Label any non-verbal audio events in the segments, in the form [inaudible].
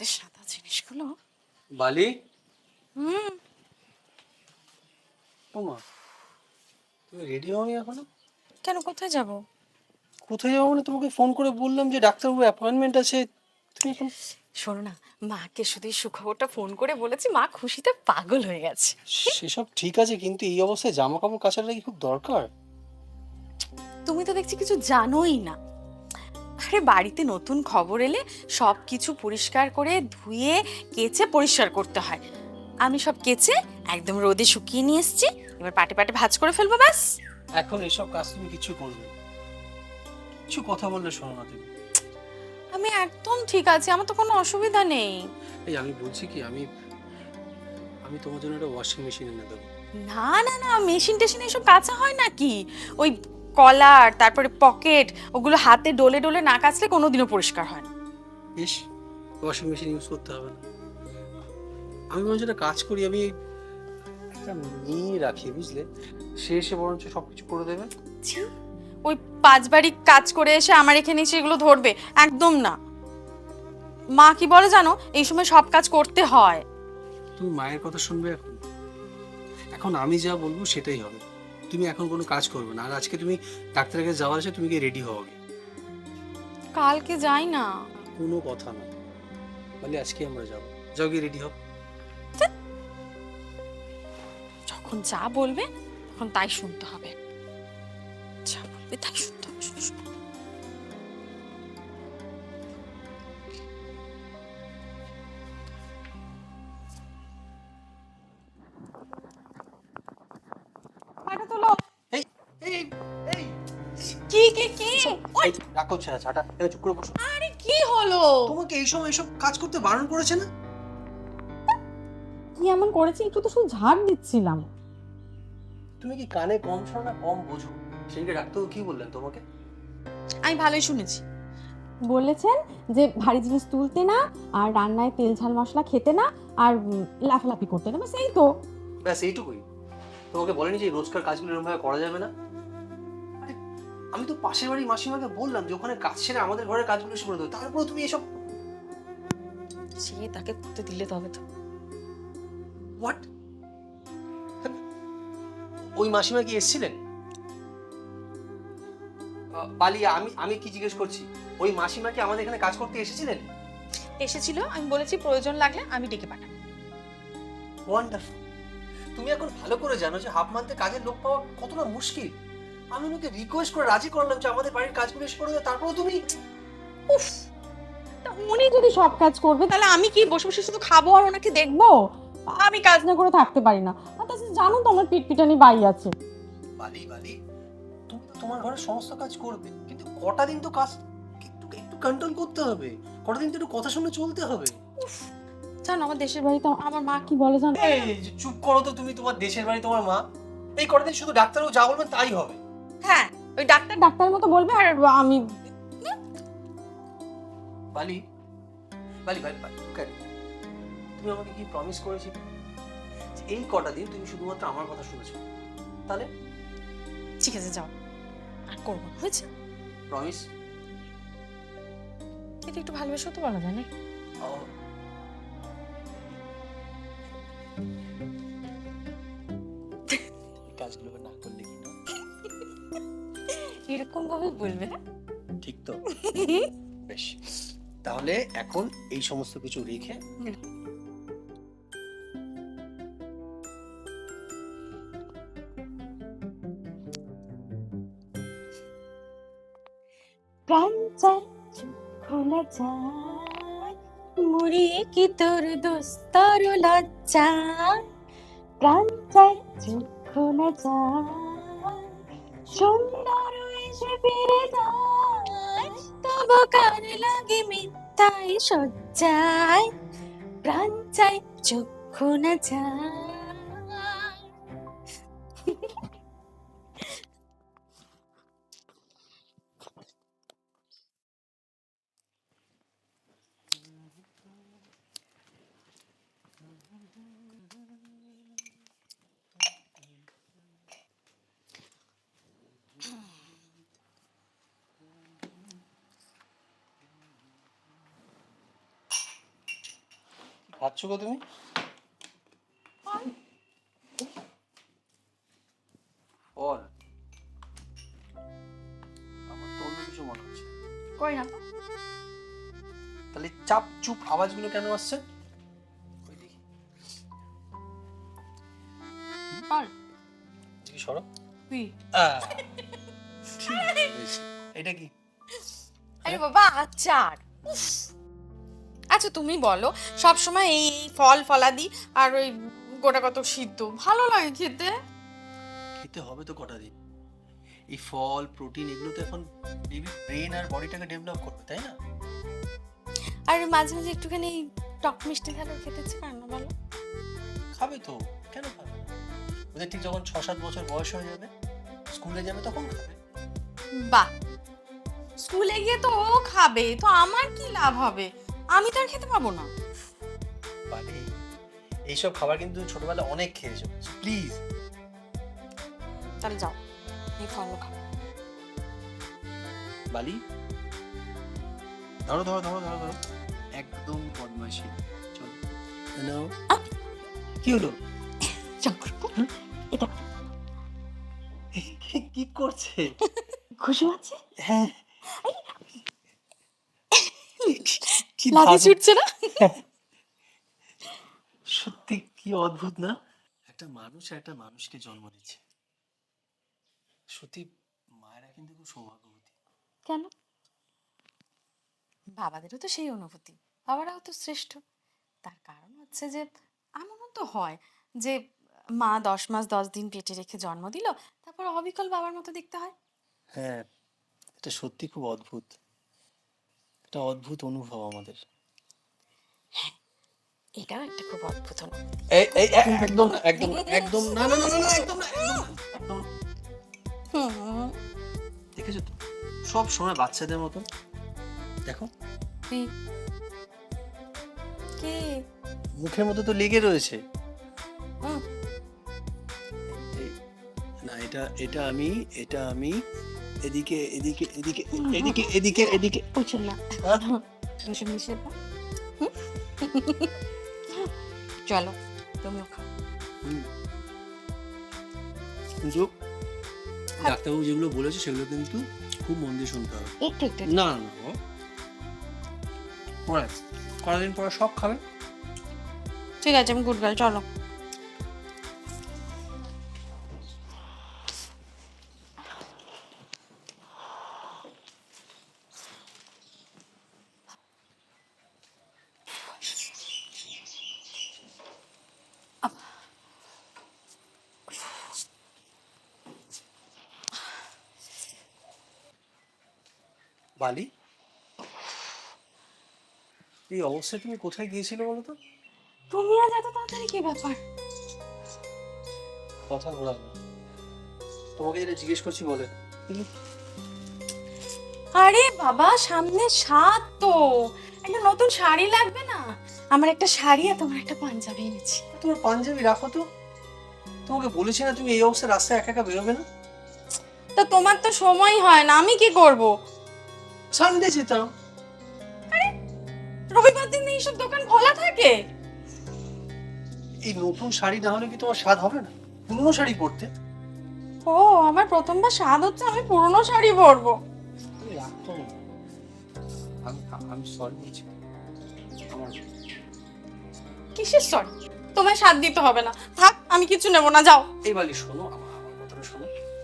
হাতের সাদা জিনিসগুলো। বালি? হুম। ওমা তুমি রেডি হওনি এখনও? কেন কোথায় যাব? কোথায় যাব মানে তোমাকে ফোন করে বললাম যে ডাক্তারবাবু অ্যাপয়েন্টমেন্ট আছে। তুমি এখন শোনো না মাকে শুধু এই সুখবরটা ফোন করে বলেছি মা খুশিতে পাগল হয়ে গেছে। সেসব ঠিক আছে কিন্তু এই অবস্থায় জামা কাপড় কাচাটা কি খুব দরকার? তুমি তো দেখছি কিছু জানোই না। আরে বাড়িতে নতুন খবর এলে সব কিছু পরিষ্কার করে ধুয়ে কেচে পরিষ্কার করতে হয়। আমি সব কেচে একদম রোদে শুকিয়ে নিয়ে এসেছি। এবার পাটে পাটে ভাজ করে ফেলব ব্যাস। এখন এসব কাজ তুমি কিছু করবে কিছু কথা বললে শোনো না তুমি। আমি একদম ঠিক আছি আমার তো কোনো অসুবিধা নেই। এই আমি বলছি কি আমি আমি তোমার জন্য একটা ওয়াশিং মেশিন এনে দেবো। না না না মেশিন টেশিন এসব কাঁচা হয় নাকি? ওই কলার তারপরে পকেট ওগুলো হাতে ডলে ডলে না কাচলে কোনোদিনও পরিষ্কার হয় না। বেশ ওয়াশিং মেশিন ইউজ করতে হবে না। আমি বরঞ্চ একটা কাজ করি আমি একটা মেয়ে রাখি বুঝলে? সে এসে বরঞ্চ সব কিছু করে দেবে। ওই পাঁচ বাড়ি কাজ করে এসে আমার এখানে এসে এগুলো ধরবে একদম না। মা কি বলে জানো? এই সময় সব কাজ করতে হয়। তুমি মায়ের কথা শুনবে এখন? এখন আমি যা বলব সেটাই হবে। তুমি এখন কোনো কাজ করবে না। আর আজকে তুমি ডাক্তারের কাছে যাওয়ার আছে তুমি কি রেডি হও আগে। কালকে যাই না। কোনো কথা না। বলে আজকে আমরা যাব। যাও গিয়ে রেডি হও। যখন যা বলবে তখন তাই শুনতে হবে। যা বলবে তাই শুনতে চুপ করে বসো। আরে কি হলো? তোমাকে এই সময় এসব কাজ করতে বারণ করেছে না? কি এমন করেছি? একটু তো শুধু ঝাড় দিচ্ছিলাম। তুমি কি কানে কম শোনো না কম বোঝো? সেদিকে ডাক্তারবাবু কি বললেন তোমাকে? আমি ভালোই শুনেছি। বলেছেন যে ভারী জিনিস তুলতে না আর রান্নায় তেল ঝাল মশলা খেতে না আর উম, লাফালাফি করতে না ব্যাস এই তো। ব্যাস এইটুকুই। তোমাকে বলেনি যে এই রোজকার কাজগুলো এরকম ভাবে করা যাবে না? আমি তো পাশের বাড়ি মাসিমাকে বললাম যে ওখানে কাজ ছেড়ে আমাদের ঘরের কাজগুলো করে দেবো তারপরে তুমি এসব সে তাকে করতে দিলে তবে তো। হোয়াট ওই মাসিমা কি এসেছিলেন? বালি আমি আমি কি জিজ্ঞেস করছি? ওই মাসিমা কি আমাদের এখানে কাজ করতে এসেছিলেন? এসেছিল আমি বলেছি প্রয়োজন লাগলে আমি ডেকে পাঠাবো। ওয়ান্ডারফুল তুমি এখন ভালো করে জানো যে হাফ মান্থে কাজের লোক পাওয়া কতটা মুশকিল। আমি ওকে রিকোয়েস্ট করে রাজি করলাম যে আমাদের বাড়ির কাজগুলো এসে করে দেবে তারপরে তুমি উফ তা উনি যদি সব কাজ করবে তাহলে আমি কি বসে বসে শুধু খাব আর ওনাকে দেখব? আমি কাজ না করে থাকতে পারি না। আর তাছাড়া জানো তো আমার পিট পিটানি বাই আছে। বালি বালি। তুমি তো তোমার ঘরে সমস্ত কাজ করবে কিন্তু কটা দিন তো কাজ একটু একটু কন্ট্রোল করতে হবে। কটা দিন তো একটু কথা শুনে চলতে হবে। জানো আমার দেশের বাড়িতে আমার মা কি বলে জানো? এই চুপ করো তো তুমি তোমার দেশের বাড়ি তোমার মা। এই কটা দিন শুধু ডাক্তারবাবু যা বলবেন তাই হবে। হ্যাঁ ওই ডাক্তার ডাক্তারের মতো বলবে আর আমি বালি বালি বালি তুমি আমাকে কি প্রমিস করেছিলে এই কটা দিন তুমি শুধুমাত্র আমার কথা শুনেছো। তাহলে? ঠিক আছে যাও। আর করব হয়েছে? প্রমিস এটা একটু ভালোবেসেও তো বলা যায় না। ভাবে বলবে? ঠিক তো। বেশ। তাহলে এখন এই সমস্ত কিছু রেখে প্রাণ চায় খোলা যায় মুড়ি কি তোর দোস্তর লজ্জা? প্রাণ চায় চোখ খোলা যায় এসে ফিরে যায়। সজ্জায় প্রাণ চাই চক্ষু না ভাবছ গো তুমি? ফল আমার তো অন্য কিছু মনে হচ্ছে। কই না। তো তাহলে চাপ চুপ আওয়াজগুলো কেন আসছে? ফল দেখি। সরো। তুই আহ, এটা কি? আরে বাবা আচার। উফ। তুমি বলো। সব সময় এই ফল ফলাদি আর ওই গোটা কত সিদ্ধ। ভালো লাগে খেতে। খেতে হবে তো কটা দিন। এই ফল প্রোটিন এগুলো তো এখন বেবি ব্রেন আর বডিটাকে ডেভেলপ করবে তাই না? আর মাঝে মাঝে একটুখানি টক মিষ্টি ঝালও খেতে ইচ্ছে করে না বলো। খাবে তো। কেন খাবে? ওদের ঠিক যখন ছ সাত বছর বয়স হয়ে যাবে স্কুলে যাবে তখন খাবে। বাহ! স্কুলে গিয়ে তো ও খাবে তো আমার কি লাভ হবে? আমি তো আর খেতে পাবো না। মানে এইসব খাবার কিন্তু ছোটবেলা অনেক খেয়েছো। প্লিজ তাহলে যাও এই ফলগুলো খাও। বালি? ধরো ধরো ধরো ধরো ধরো। একদম বদমাইশি। চলো। নাও কি হলো? এটা। কি করছে? খুশি হচ্ছে? হ্যাঁ। কি লাগে দারুণ। ছুটছে না? [laughs] সত্যি কি অদ্ভুত না? একটা মানুষ একটা মানুষকে জন্ম দিচ্ছে। সত্যি মায়েরা কিন্তু খুব সৌভাগ্যবতী। কেন? বাবাদেরও তো সেই অনুভূতি বাবারাও তো শ্রেষ্ঠ। তার কারণ হচ্ছে যে এমনও তো হয় যে মা দশ মাস দশ দিন পেটে রেখে জন্ম দিল তারপর অবিকল বাবার মতো দেখতে হয়। হ্যাঁ এটা সত্যি খুব অদ্ভুত। একটা অদ্ভুত অনুভব আমাদের। এটাও একটা খুব অদ্ভুত অনুভূতি এই এই একদম একদম একদম না না না না, একদম না একদম। হুম। দেখেছ তো? সব সময় বাচ্চাদের মতো দেখো। কি কে? মুখের মধ্যে তো লেগে রয়েছে। না এটা এটা আমি এটা আমি এদিকে এদিকে এদিকে এদিকে এদিকে এদিকে। বুঝলাম না। হ্যাঁ? চলো তুমিও খাও। কিন্তু ডাক্তারবাবু যেগুলো বলেছে সেগুলো কিন্তু খুব মন দিয়ে শুনতে হবে। একটু একটু না না। পরে কদিন পরে সব খাবে? ঠিক আছে আমি গুড গার্ল চলো। বালি? এই অবস্থায় তুমি কোথায় গিয়েছিলে বলো তো? তুমি আজ এত তাড়াতাড়ি কি ব্যাপার? কথা তোমাকে যেটা জিজ্ঞেস করছি বলে। আরে বাবা সামনে সাত তো। একটা নতুন শাড়ি লাগবে না? আমার একটা শাড়ি আর তোমার একটা পাঞ্জাবি এনেছি। তোমার পাঞ্জাবি রাখো তো। তোমাকে বলেছি না তুমি এই অবস্থায় রাস্তায় একা একা বেরোবে না? তো তোমার তো সময় হয় না আমি কি করব? সানডে যেতাম। রবিবার দিন এইসব দোকান খোলা থাকে? এই নতুন শাড়ি না হলে কি তোমার স্বাদ হবে না? পুরনো শাড়ি পরতে। ও আমার প্রথমবার স্বাদ হচ্ছে আমি পুরনো শাড়ি পরবো। আরে রাখতো না। আমি আমি সরি বলছি। আমার কিসের সরি তোমায় স্বাদ দিতে হবে না। থাক আমি কিছু নেব না যাও। এই বালি শোনো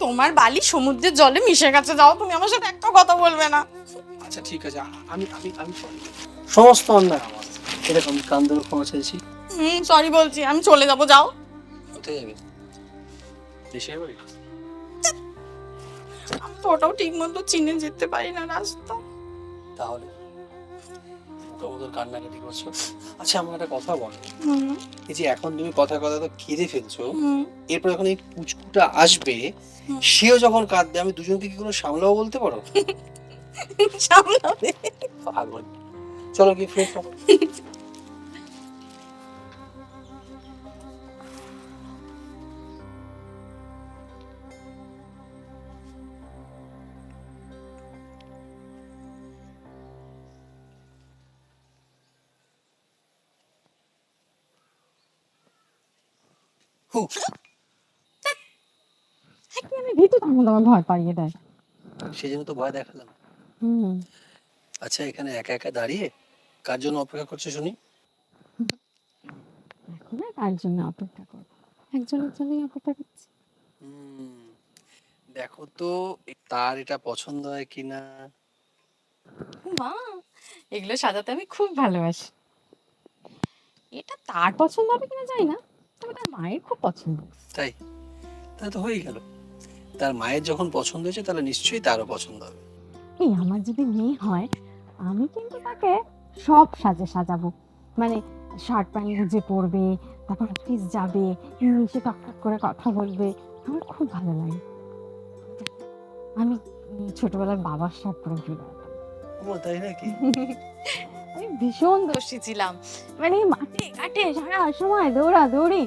তোমার বালি সমুদ্রের জলে মিশে গেছে যাও তুমি আমার সাথে একটা কথা বলবে না। আচ্ছা ঠিক আছে আমি আমি আমি সমস্ত অন্যায় আমার। এরকম কান ধরে ক্ষমা চাইছি হুম সরি বলছি আমি চলে যাব যাও। কোথায় যাবে? দেশের বাড়ি? আমি তো ওটাও ঠিক মতো চিনে যেতে পারি না রাস্তা। তাহলে? তোমাদের কান্নাকাটি করছ। আচ্ছা আমার একটা কথা বলো। এই যে এখন তুমি কথা কথা তো কেঁদে ফেলছো এরপর যখন এই পুচকুটা আসবে সেও যখন কাঁদবে আমি দুজনকে কি কোনো সামলাও বলতে পারো? সামলাবে। চলো কি ফ্রেশ আমি ভীতু তার মধ্যে আমার ভয় পাইয়ে দেয়। সেই জন্য তো ভয় দেখালাম। হুম। আচ্ছা এখানে একা একা দাঁড়িয়ে কার জন্য অপেক্ষা করছ শুনি? এখন আর কার জন্য অপেক্ষা করব? একজনের জন্যই অপেক্ষা করছি। হুম, দেখো তো তার এটা পছন্দ হয় কিনা। মা এগুলো সাজাতে আমি খুব ভালোবাসি। এটা তার পছন্দ হবে কিনা জানি না। তবে মায়ের খুব পছন্দ। তাই? তাহলে তো হয়েই গেল। তার মায়ের যখন পছন্দ হয়েছে তাহলে নিশ্চয়ই তারও পছন্দ হবে। এই আমার যদি মেয়ে হয় আমি কিন্তু তাকে সব সাজে সাজাবো। মানে শার্ট প্যান্ট গুজে পরবে তারপর অফিস যাবে ইংলিশে টকটক করে কথা বলবে। আমার খুব ভালো লাগে। আমি ছোটবেলার বাবার পরে ঘুরে ও তাই নাকি? [laughs] আমি ভীষণ দোষী ছিলাম। মানে মাঠে ঘাটে সারা সময় দৌড়া দৌড়ি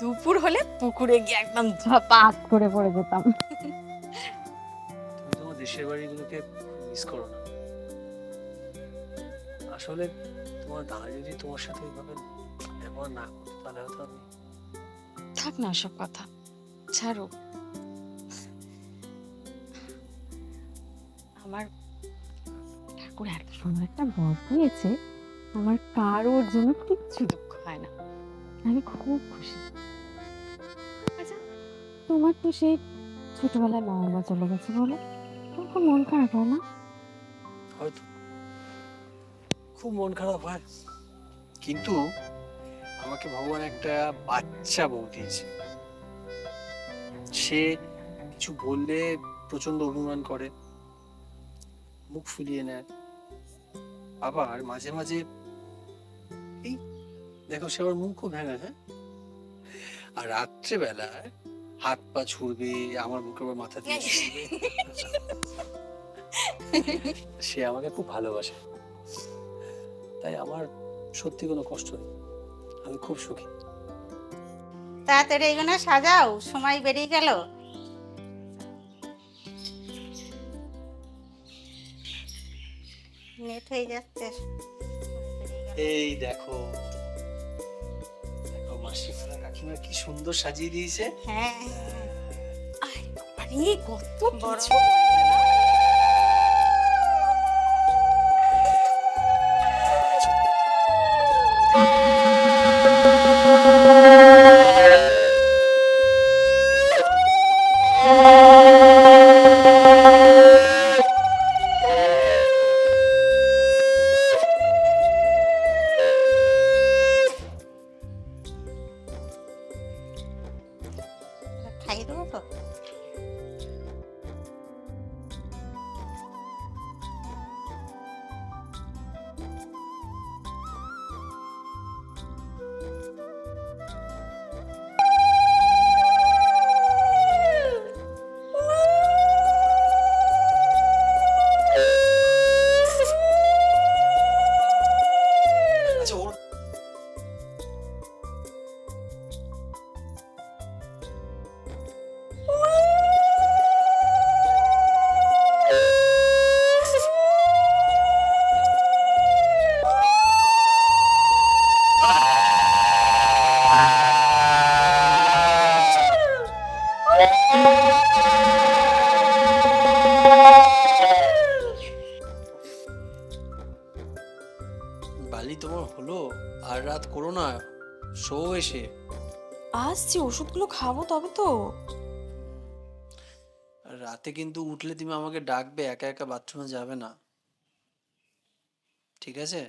দুপুর হলে পুকুরে গিয়ে একদম ঝাপাত করে পড়ে যেতাম। তুমি তোমার দেশের বাড়িগুলোকে মিস করো না। আসলে তোমার দাদা যদি তোমার সাথে এইভাবে ব্যবহার না করতো তাহলে হয়তো আমি থাক না সব কথা। ছাড়ো। আমার ঠাকুর এত সুন্দর একটা বর দিয়েছে, আমার কারোর জন্য কিচ্ছু দুঃখ হয় না। আমি খুব খুশি। আচ্ছা তোমার তো সেই ছোটবেলায় মা বাবা চলে গেছে বলো। তোমার খুব মন খারাপ হয় না? হয়তো। খুব মন খারাপ হয়। কিন্তু আমাকে ভগবান একটা বাচ্চা বউ দিয়েছে। সে কিছু বললে প্রচণ্ড অভিমান করে, মুখ ফুলিয়ে নেয়। আবার মাঝে মাঝে এই, দেখো, সে আমার মুখও ভেঙে হ্যাঁ আর রাত্রেবেলায় হাত পা ছুড়বে, আমার মুখের উপর মাথা দিয়ে। সে আমাকে খুব ভালোবাসে। তাই আমার সত্যি কোনো কষ্ট নেই। আমি খুব সুখী। তাড়াতাড়ি এগুলো সাজাও, সময় বেরিয়ে গেল। নেট হয়ে যাচ্ছে। এই দেখো। দেখো মাসিমারা কাকিমা কি সুন্দর সাজিয়ে দিয়েছে। হ্যাঁ। আরে কত বড় কিছু খাই দেবো তো আচ্ছা এসে। আসছি ওষুধগুলো খাব তবে তো। রাতে কিন্তু উঠলে তুমি আমাকে ডাকবে একা একা বাথরুমে যাবে না। ঠিক আছে?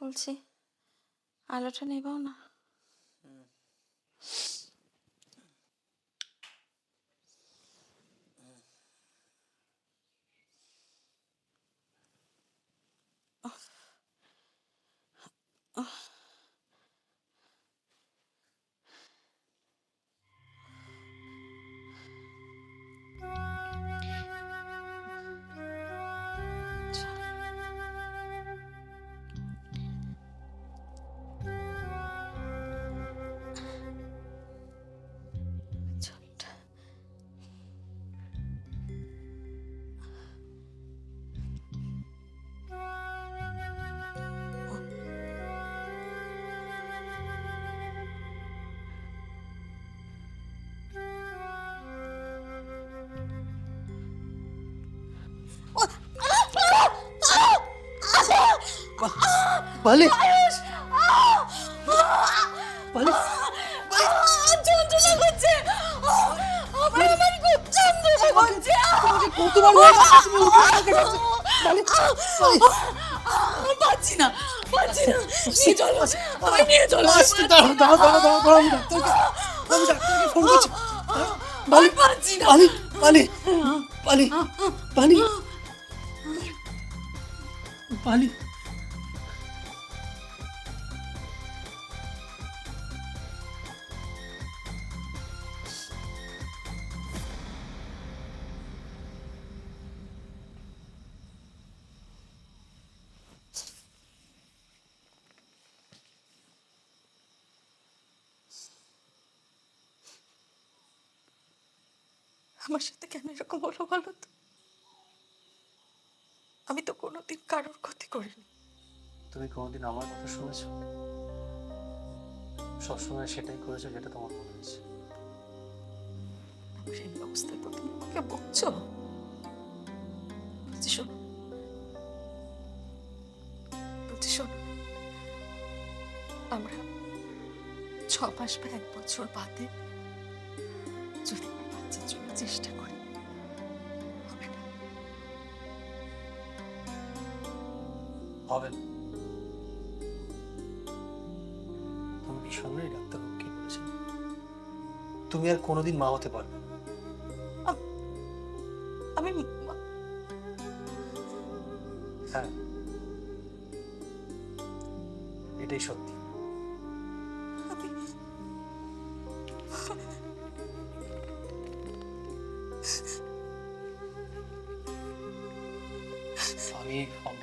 বলছি আলোটা নেবাও না। পালি আয়ুষ আহ! পালি যন্ত্রণা করছে আমার আমার খুব যন্ত্রণা করছে কতবার বলব তুমি উঠে আমাকে কাছে পালি পালি পাচ্ছি না পাচ্ছি না নিয়ে চলো আমায় নিয়ে চলো আসতে দাঁড়াও দাঁড়াও দাঁড়াও দাঁড়াও দাঁড়াও আমি ডাক্তারকে আমি ডাক্তারকে ফোন করছি হ্যাঁ? পালি পাচ্ছি না পালি পালি পালি পালি পালি আমার সাথে কেন এরকম হলো বলো তো? আমি তো কোনোদিন কারোর ক্ষতি করিনি। তুমি কোনোদিন আমার কথা শুনেছ? সবসময় সেটাই করেছ যেটা তোমার মনে হয়েছে এই অবস্থায় তো তুমি আমাকে বকছো? বলছি শোনো বলছি শোনো আমরা ছ মাস বা এক বছর বাদে চেষ্টা করি। হবে। তুমি কি বলেছেন? তুমি আর কোনোদিন মা হতে পারবে না।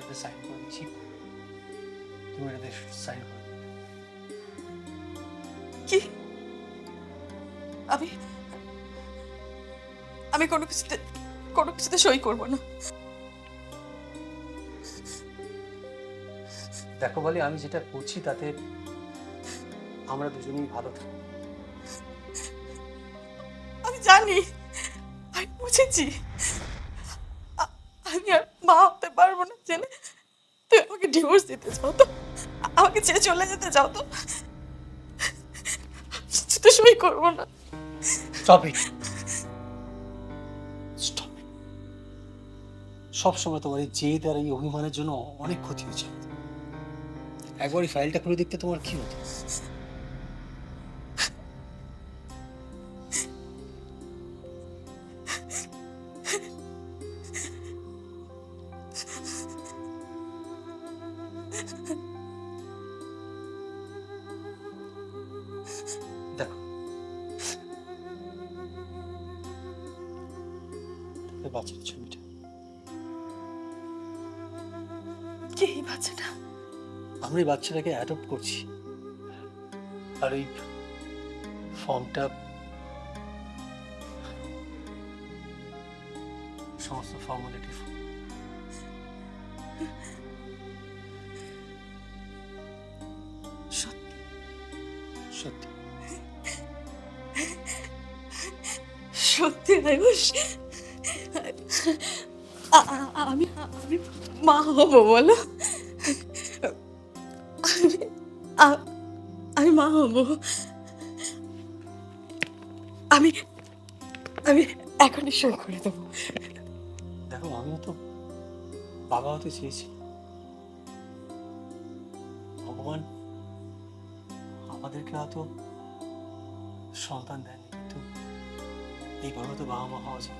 ফর্মটাতে সাইন করে দিচ্ছি। তুমি এটাতে সাইন করে কি? আমি আমি কোনো কিছুতে কোনো কিছুতে সই করব না। দেখো বলে আমি যেটা করছি তাতে আমরা দুজনেই ভালো থাকি। আমি জানি আমি বুঝেছি আ- আমি আর মা হতে পারব না জেনে তুই আমাকে ডিভোর্স দিতে চাও তো? আমাকে ছেড়ে চলে যেতে চাও তো? তো সই করব না। স্টপ স্টপ সবসময় তোমার এই জেদ আর এই অভিমানের জন্য অনেক ক্ষতি হয়েছে। একবার এই ফাইলটা খুলে দেখতে তোমার কি হতো কি এই বাচ্চাটা? আমরা এই বাচ্চাটাকে অ্যাডপ্ট করছি। আর এই ফর্মটা সমস্ত ফর্মালিটি সত্যি? সত্যি। সত্যি আয়ুষ আমি আমি মা হব বলো। আমি মা হব। আমি আমি এখনই সই করে দেবো। দেখো, আমিও তো বাবা হতে চেয়েছি। ভগবান আমাদেরকে হয়তো সন্তান দেয়নি, কিন্তু এইভাবে তো বাবা মা হওয়া যায়।